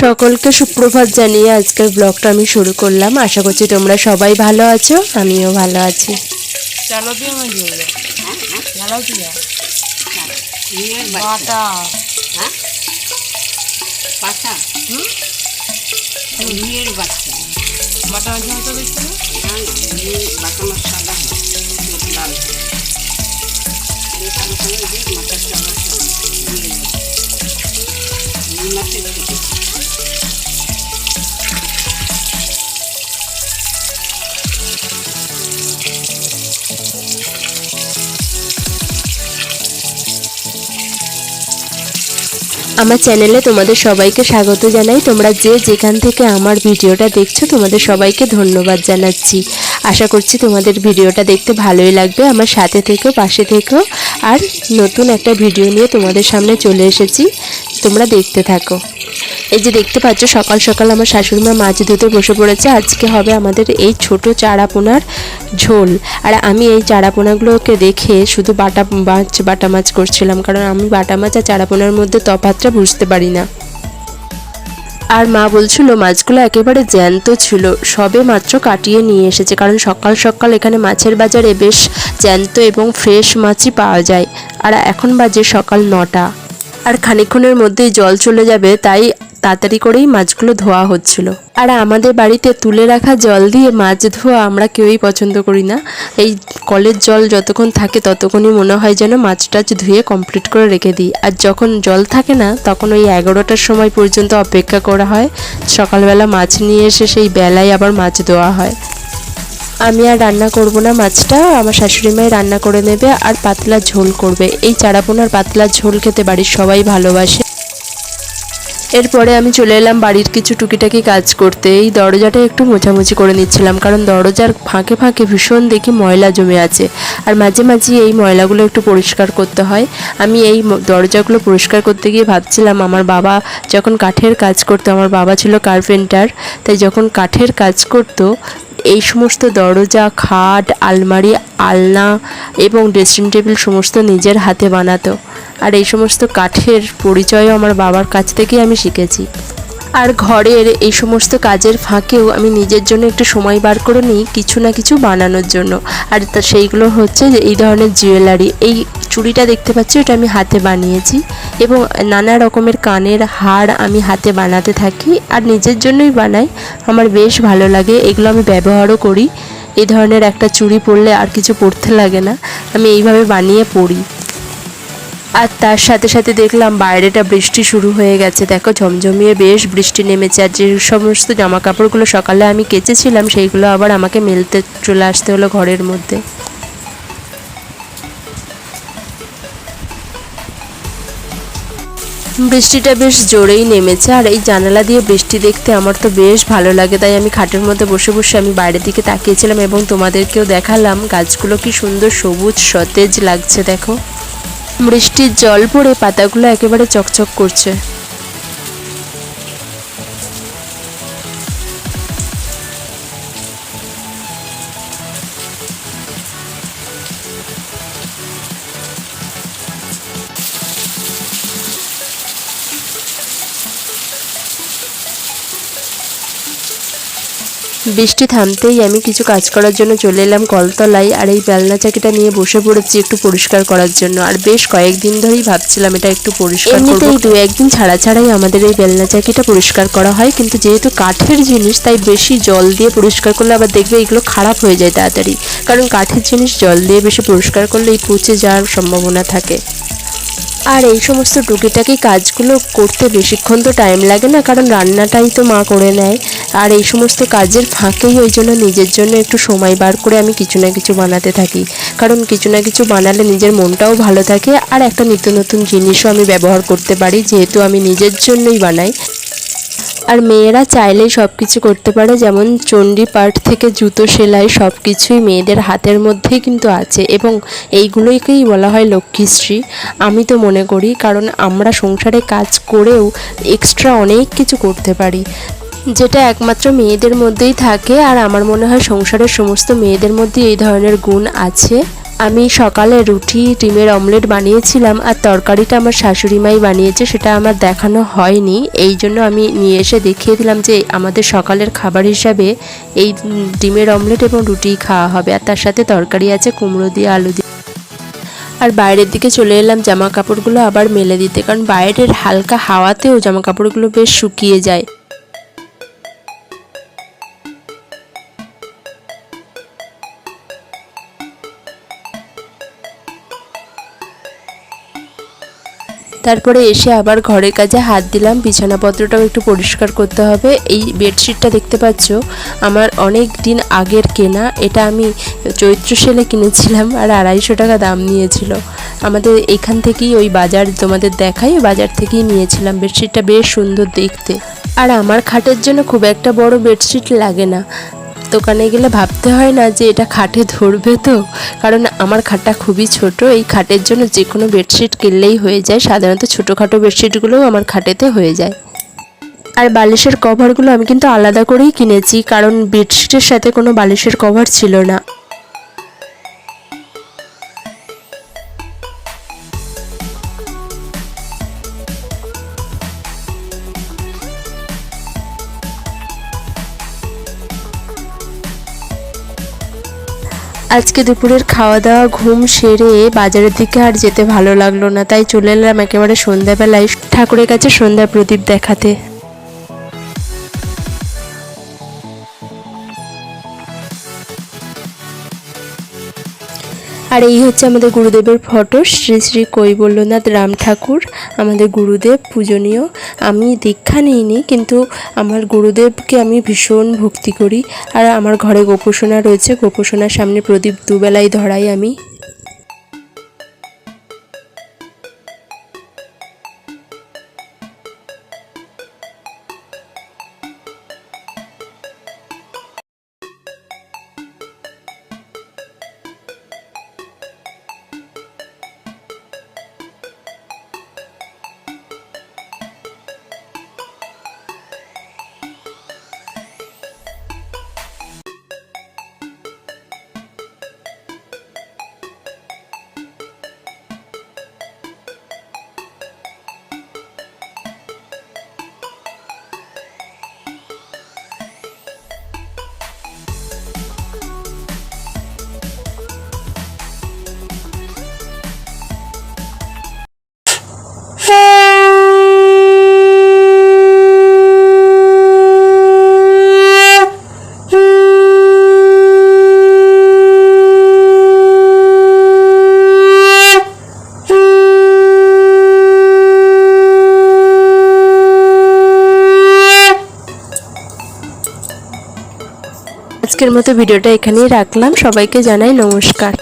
সকলকে সুপ্রভাত জানিয়ে আজকের ব্লগটা আমি শুরু করলাম। আশা করছি তোমরা সবাই ভালো আছো আমিও ভালো আছি। বাটা। আমার চ্যানেলে তোমাদের সবাইকে স্বাগত জানাই। তোমরা যে যেখান থেকে আমার ভিডিওটা দেখছ, তোমাদের সবাইকে ধন্যবাদ জানাচ্ছি। আশা করছি তোমাদের ভিডিওটা দেখতে ভালোই লাগবে। আমার সাথে থেকেও পাশে থেকেও আর নতুন একটা ভিডিও নিয়ে তোমাদের সামনে চলে এসেছি। তোমরা দেখতে থাকো। এই যে দেখতে পাচ্ছ, সকাল সকাল আমার শাশুড়ি মা মাছ ধুতে বসে পড়েছে। আজকে হবে আমাদের এই ছোট চারা পোনার ঝোল। আর আমি এই চারা পোনাগুলোকে দেখে শুধু বাটা মাছ বাটা মাছ করছিলাম, কারণ আমি বাটা মাছ আর চারা পোনার মধ্যে তফাতটা বুঝতে পারি না। আর মা বলছিল, মাছগুলো একেবারে জ্যান্ত ছিল, সবে মাত্র কাটিয়ে নিয়ে এসেছে, কারণ সকাল সকাল এখানে মাছের বাজারে বেশ জ্যান্ত এবং ফ্রেশ মাছই পাওয়া যায়। আর এখন বাজে সকাল নটা। আর খানিকক্ষণের মধ্যেই জল চলে যাবে, তাই তাড়াতাড়ি করেই মাছগুলো ধোয়া হচ্ছিল। আর আমাদের বাড়িতে তুলে রাখা জল দিয়ে মাছ ধোয়া আমরা কেউই পছন্দ করি না। এই কলের জল যতক্ষণ থাকে ততক্ষণই মনে হয় যেন মাছ টাছ ধুয়ে কমপ্লিট করে রেখে দিই। আর যখন জল থাকে না, তখন ওই এগারোটার সময় পর্যন্ত অপেক্ষা করা হয়। সকালবেলা মাছ নিয়ে এসে সেই বেলায় আবার মাছ ধোয়া হয়। আমি আর রান্না করব না মাছটা, আমার শাশুড়ি মাই রান্না করে নেবে আর পাতলা ঝোল করবে। এই চারাপোনার পাতলা ঝোল খেতে বাড়ির সবাই ভালোবাসে। এরপরে আমি চলে এলাম বাড়ির কিছু টুকিটাকি কাজ করতে। এই দরজাটা একটু মোছামুছি করে নিচ্ছিলাম, কারণ দরজার ফাঁকে ফাঁকে ভীষণ দেখি ময়লা জমে আছে। আর মাঝে মাঝে এই ময়লাগুলো একটু পরিষ্কার করতে হয়। আমি এই দরজাগুলো পরিষ্কার করতে গিয়ে ভাবছিলাম, আমার বাবা যখন কাঠের কাজ করতো, আমার বাবা ছিল কার্পেন্টার তাই যখন কাঠের কাজ করতো এই সমস্ত দরজা, খাট, আলমারি, আলনা এবং ড্রেসিং টেবিল সমস্ত নিজের হাতে বানাতো। আর এই সমস্ত কাঠের পরিচয়ও আমার বাবার কাছ থেকেই আমি শিখেছি। আর ঘরের এই সমস্ত কাজের ফাঁকেও আমি নিজের জন্য একটু সময় বার করে নিই কিছু না কিছু বানানোর জন্য। আর তা সেইগুলো হচ্ছে যে এই ধরনের জুয়েলারি এই চুড়িটা দেখতে পাচ্ছি এটা আমি হাতে বানিয়েছি এবং নানা রকমের কানের হার আমি হাতে বানাতে থাকি আর নিজের জন্যই বানাই। আমার বেশ ভালো লাগে, এগুলো আমি ব্যবহারও করি। এই ধরনের একটা চুড়ি পরলে আর কিছু পরতে লাগে না। আমি এইভাবে বানিয়ে পরি। আর তার সাথে সাথে দেখলাম বাইরেটা বৃষ্টি শুরু হয়ে গেছে। দেখো, ঝমঝমিয়ে বেশ বৃষ্টি নেমেছে আর যে সমস্ত জামা কাপড়গুলো সকালে আমি কেচেছিলাম, সেইগুলো আবার আমাকে মেলতে চলে আসতে হলো ঘরের মধ্যে। বৃষ্টিটা বেশ জোরেই নেমেছে আর এই জানালা দিয়ে বৃষ্টি দেখতে আমার তো বেশ ভালো লাগে। তাই আমি খাটের মধ্যে বসে বসে আমি বাইরের দিকে তাকিয়েছিলাম এবং তোমাদেরকেও দেখালাম গাছগুলো কি সুন্দর সবুজ সতেজ লাগছে, দেখো। বৃষ্টির জল পড়ে পাতাগুলো একেবারে চকচক করছে। বৃষ্টি থামতেই আমি কিছু কাজ করার জন্য চলে এলাম কলতলায় আর এই বেলনা চাকিটা নিয়ে বসে পড়েছি একটু পরিষ্কার করার জন্য। আর বেশ কয়েকদিন ধরেই ভাবছিলাম এটা একটু পরিষ্কার এমনিতেই দু একদিন ছাড়া ছাড়াই আমাদের এই বেলনা চাকিটা পরিষ্কার করা হয় কিন্তু যেহেতু কাঠের জিনিস তাই বেশি জল দিয়ে পরিষ্কার করলে আবার দেখবে এগুলো খারাপ হয়ে যায় তাড়াতাড়ি। কারণ কাঠের জিনিস জল দিয়ে বেশি পরিষ্কার করলে এই পচে যাওয়ার সম্ভাবনা থাকে। আর এই সমস্ত টুকিটাকি কাজগুলো করতে বেশিক্ষণ তো টাইম লাগে না কারণ রান্নাটাই তো মা করে নেয়। আর এই সমস্ত কাজের ফাঁকেই ওই জন্য নিজের জন্য একটু সময় বার করে আমি কিছু না কিছু বানাতে থাকি। কারণ কিছু না কিছু বানালে নিজের মনটাও ভালো থাকে আর একটা নিত্য নতুন জিনিসও আমি ব্যবহার করতে পারি, যেহেতু আমি নিজের জন্যই বানাই। আর মেয়েরা চাইলেই সব কিছু করতে পারে, যেমন চণ্ডী পাঠ থেকে জুতো সেলাই সব কিছুই মেয়েদের হাতের মধ্যেই কিন্তু আছে এবং এইগুলোকেই বলা হয় লক্ষ্মীশ্রী। আমি তো মনে করি, কারণ আমরা সংসারে কাজ করেও এক্সট্রা অনেক কিছু করতে পারি। যেটা একমাত্র মেয়েদের মধ্যেই থাকে আর আমার মনে হয় সংসারের সমস্ত মেয়েদের মধ্যে এই ধরনের গুণ আছে। আমি সকালে রুটি, ডিমের অমলেট বানিয়েছিলাম আর তরকারিটা আমার শাশুড়ি মাই বানিয়েছে, সেটা আমার দেখানো হয়নি। এই জন্য আমি নিয়ে এসে দেখিয়ে দিলাম যে আমাদের সকালের খাবার হিসাবে এই ডিমের অমলেট এবং রুটি খাওয়া হবে আর তার সাথে তরকারি আছে, কুমড়ো দিয়ে, আলু দিয়ে। আর বাইরের দিকে চলে এলাম জামা কাপড়গুলো আবার মেলে দিতে, কারণ বাইরের হালকা হাওয়াতেও জামা কাপড়গুলো বেশ শুকিয়ে যায়। তারপরে এসে আবার ঘরের কাজে হাত দিলাম। বিছানাপত্রটাও একটু পরিষ্কার করতে হবে। এই বেডশিটটা দেখতে পাচ্ছ, আমার অনেক দিন আগের কেনা। এটা আমি চৈত্র সেলে কিনেছিলাম আর আড়াইশো টাকা দাম নিয়েছিল। আমাদের এখান থেকেই ওই বাজার তোমাদের দেখাই, বাজার থেকেই নিয়েছিলাম বেডশিটটা। বেশ সুন্দর দেখতে। আর আমার খাটের জন্য খুব একটা বড় বেডশিট লাগে না। দোকানে গেলে ভাবতে হয় না যে এটা খাটে ধরবে তো। কারণ আমার খাটটা খুবই ছোট, এই খাটের জন্য যে কোনো বেডশিট কিনলেই হয়ে যায়। সাধারণত ছোটোখাটো বেডশিটগুলোও আমার খাটেতে হয়ে যায়। আর বালিশের কভারগুলো আমি কিন্তু আলাদা করেই কিনেছি, কারণ বেডশিটের সাথে কোনো বালিশের কভার ছিল না। আজকে দুপুরের খাওয়া দাওয়া ঘুম সেরে বাজারের দিকে আর যেতে ভালো লাগল না, তাই চলে এলাম একেবারে সন্ধ্যাবেলায় ঠাকুরের কাছে সন্ধ্যা প্রদীপ দেখাতে। আর এই হচ্ছে আমাদের গুরুদেবের ফটো। শ্রী শ্রী কৈবল্যনাথ রাম ঠাকুর, আমাদের গুরুদেব পূজনীয়। আমি দীক্ষা নিইনি, কিন্তু আমার গুরুদেবকে আমি ভীষণ ভক্তি করি। আর আমার ঘরে গোপোষণা রয়েছে গোপোষণার সামনে প্রদীপ দুবেলায় ধরাই আমি। আজকের মতো ভিডিওটা এখানেই রাখলাম। সবাইকে জানাই নমস্কার।